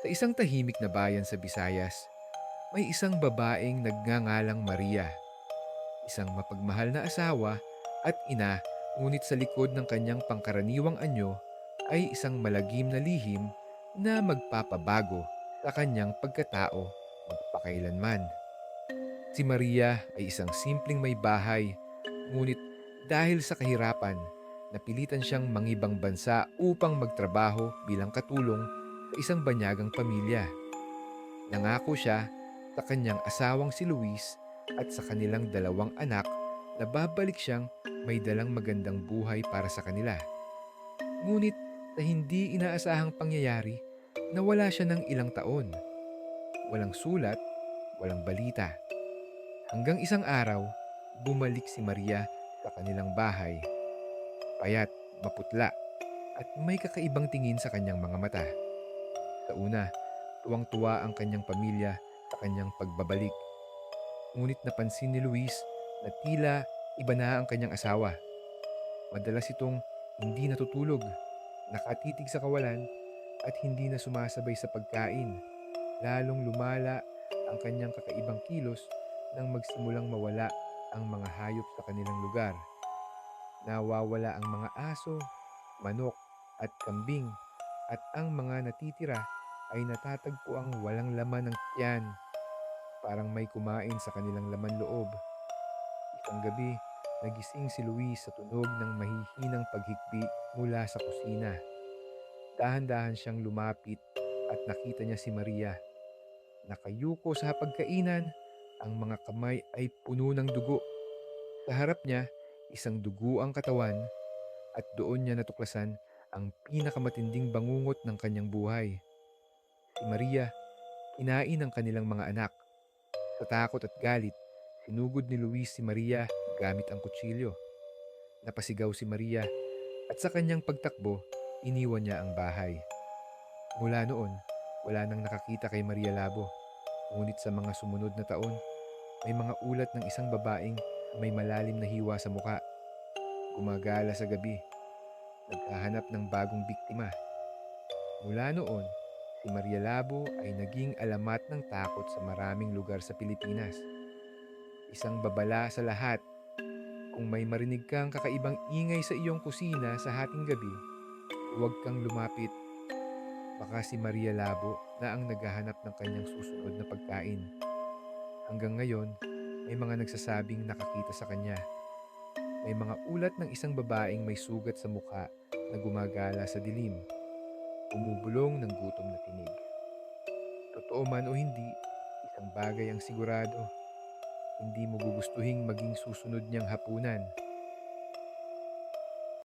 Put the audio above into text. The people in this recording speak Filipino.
Sa isang tahimik na bayan sa Visayas, may isang babaeng nagngangalang Maria. Isang mapagmahal na asawa at ina, ngunit sa likod ng kanyang pangkaraniwang anyo ay isang malagim na lihim na magpapabago sa kanyang pagkatao magpakailanman. Si Maria ay isang simpleng may bahay, ngunit dahil sa kahirapan, napilitan siyang mangibang bansa upang magtrabaho bilang katulong isang banyagang pamilya. Nangako siya sa kanyang asawang si Luis at sa kanilang dalawang anak na babalik siyang may dalang magandang buhay para sa kanila. Ngunit sa hindi inaasahang pangyayari, nawala siya ng ilang taon. Walang sulat, walang balita. Hanggang isang araw, bumalik si Maria sa kanilang bahay. Payat, maputla, at may kakaibang tingin sa kanyang mga mata. Sa una, tuwang-tuwa ang kanyang pamilya sa kanyang pagbabalik. Ngunit napansin ni Luis na tila iba na ang kanyang asawa. Madalas itong hindi natutulog, nakatitig sa kawalan, at hindi na sumasabay sa pagkain. Lalong lumala ang kanyang kakaibang kilos nang magsimulang mawala ang mga hayop sa kanilang lugar. Nawawala ang mga aso, manok, at kambing, at ang mga natitira ay natatagpo ang walang laman ng tiyan. Parang may kumain sa kanilang laman loob. Isang gabi, nagising si Luis sa tunog ng mahihinang paghikbi mula sa kusina. Dahan-dahan siyang lumapit at nakita niya si Maria. Nakayuko sa hapagkainan, ang mga kamay ay puno ng dugo. Sa harap niya, isang dugo ang katawan at doon niya natuklasan ang pinakamatinding bangungot ng kanyang buhay. Si Maria, kinain ng kanilang mga anak. Sa takot at galit, sinugod ni Luis si Maria gamit ang kutsilyo. Napasigaw si Maria at sa kanyang pagtakbo, iniwan niya ang bahay. Mula noon, wala nang nakakita kay Maria Labo. Ngunit sa mga sumunod na taon, may mga ulat ng isang babaeng may malalim na hiwa sa muka. Gumagala sa gabi, naghahanap ng bagong biktima. Mula noon, si Maria Labo ay naging alamat ng takot sa maraming lugar sa Pilipinas. Isang babala sa lahat. Kung may marinig kang kakaibang ingay sa iyong kusina sa hating gabi, huwag kang lumapit. Baka si Maria Labo na ang naghahanap ng kanyang susunod na pagkain. Hanggang ngayon, may mga nagsasabing nakakita sa kanya. May mga ulat ng isang babaeng may sugat sa mukha na gumagala sa dilim. Umubulong ng gutom na tinig. Totoo man o hindi, isang bagay ang sigurado. Hindi mo gugustuhing maging susunod niyang hapunan.